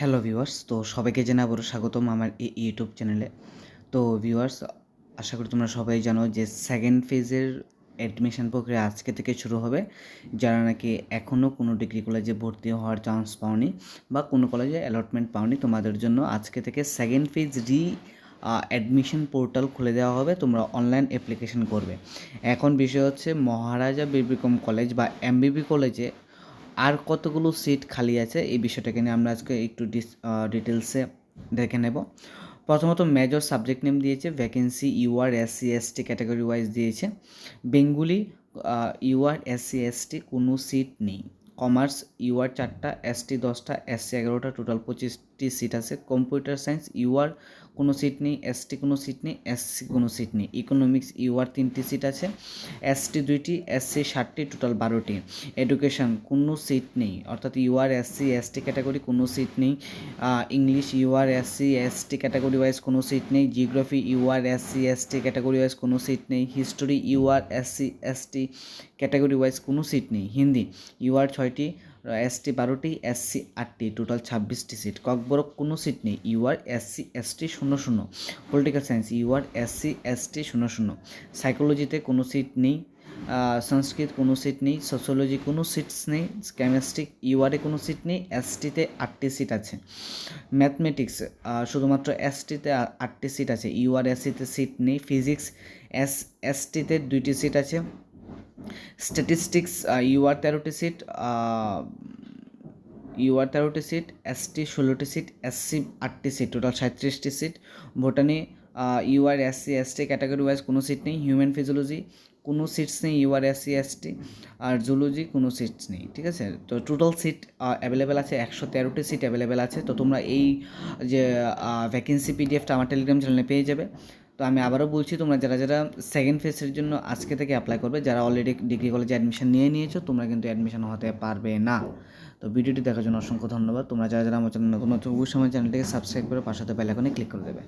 Hello viewers, তো সবাইকে জানাব স্বাগতম আমার এই ইউটিউব চ্যানেলে। তো ভিউয়ার্স, আশা করি তোমরা সবাই জানো যে সেকেন্ড ফেজের অ্যাডমিশন প্রক্রিয়া আজকে থেকে শুরু হবে। যারা নাকি এখনও কোনো ডিগ্রি কলেজে ভর্তি হওয়ার চান্স পাওনি বা কোনো কলেজে অ্যালটমেন্ট পাওনি, তোমাদের জন্য আজকে থেকে সেকেন্ড ফেজ রি অ্যাডমিশন পোর্টাল খুলে দেওয়া হবে। তোমরা অনলাইন অ্যাপ্লিকেশন করবে। এখন বিষয় হচ্ছে মহারাজা বিবিকম কলেজ বা এমবিবি কলেজে আর কতগুলো সিট খালি আছে, এই বিষয়টাকে নিয়ে আমরা আজকে একটু ডিস ডিটেলসে দেখে নেব। প্রথমত মেজর সাবজেক্ট নেম দিয়েছে vacancy UR SC ST category wise দিয়েছে। বেঙ্গুলি ইউআর এসসি এসটি কোনো সিট নেই। কমার্স, ইউআর চারটা, এসটি দশটা, এসসি এগারোটা, টোটাল পঁচিশটি সিট আছে। কম্পিউটার সায়েন্স, ইউআর কোনো সিট নেই, এসটি কোনো সিট নেই, এসসি কোনো সিট নেই। ইকোনমিক্স, ইউআর তিনটি সিট আছে, এসটি দুইটি, এসসি ষাটটি, টোটাল বারোটি। এডুকেশন, কোনো সিট নেই, অর্থাৎ ইউআর, এসসি, এসটি ক্যাটাগরি কোনো সিট নেই। English, UR, SC, ST category wise কোনো সিট নেই। Geography, UR, SC, ST category wise কোনো সিট নেই। History, UR, SC, ST category wise কোনো সিট নেই। হিন্দি, ইউআর ছয়টি, এসটি বারোটি, এসসি আটটি, টোটাল ছাব্বিশটি সিট। ককবরক কোনো সিট নেই। ইউআর এসসি, এসটি শূন্য শূন্য। Political science UR SC, ST শূন্য শূন্য। সাইকোলজিতে কোনো সিট নেই। সংস্কৃত কোনো সিট নেই। সোশ্যোলজি কোনো সিটস নেই। কেমিস্ট্রি ইউআরে কোনো সিট নেই। এসটিতে আটটি সিট আছে। ম্যাথমেটিক্স শুধুমাত্র এসটিতে আটটি সিট আছে। ইউআর এসসিতে সিট নেই। ফিজিক্স, এস, এসটিতে দুইটি সিট আছে। স্ট্যাটিস্টিক্স ইউআর তেরোটি সিট ইউআর তেরোটি সিট এসটি ষোলোটি সিট এসসি আটটি seat total সাঁত্রিশটি seat botany UR SC ST category wise কোনো সিট নেই। হিউম্যান ফিজিওলজি কোনো সিটস নেই। ইউআর এসসি এসটি আর জুলজি কোনো সিটস নেই। ঠিক আছে? তো টোটাল সিট অ্যাভেলেবেল আছে একশো তেরোটি সিট অ্যাভেলেবেল আছে। তো তোমরা এই যে ভ্যাকেন্সি পিডিএফটা আমার টেলিগ্রাম চ্যানেলে পেয়ে যাবে। তো আমি আবারও বলছি, তোমরা যারা যারা সেকেন্ড ফেজের জন্য আজকে থেকে অ্যাপ্লাই করবে, যারা অলরেডি ডিগ্রি কলেজে অ্যাডমিশন নিয়ে নিয়েছো, তোমরা কিন্তু অ্যাডমিশন হতে পারবে না। তো ভিডিওটি দেখার জন্য অসংখ্য ধন্যবাদ। তোমরা যারা যারা আমার চ্যানেল নতুন নতুন অবশ্যই আমার চ্যানেলটিকে সাবস্ক্রাইব করে পাশাতে বেল আইকনে ক্লিক করে দেবে।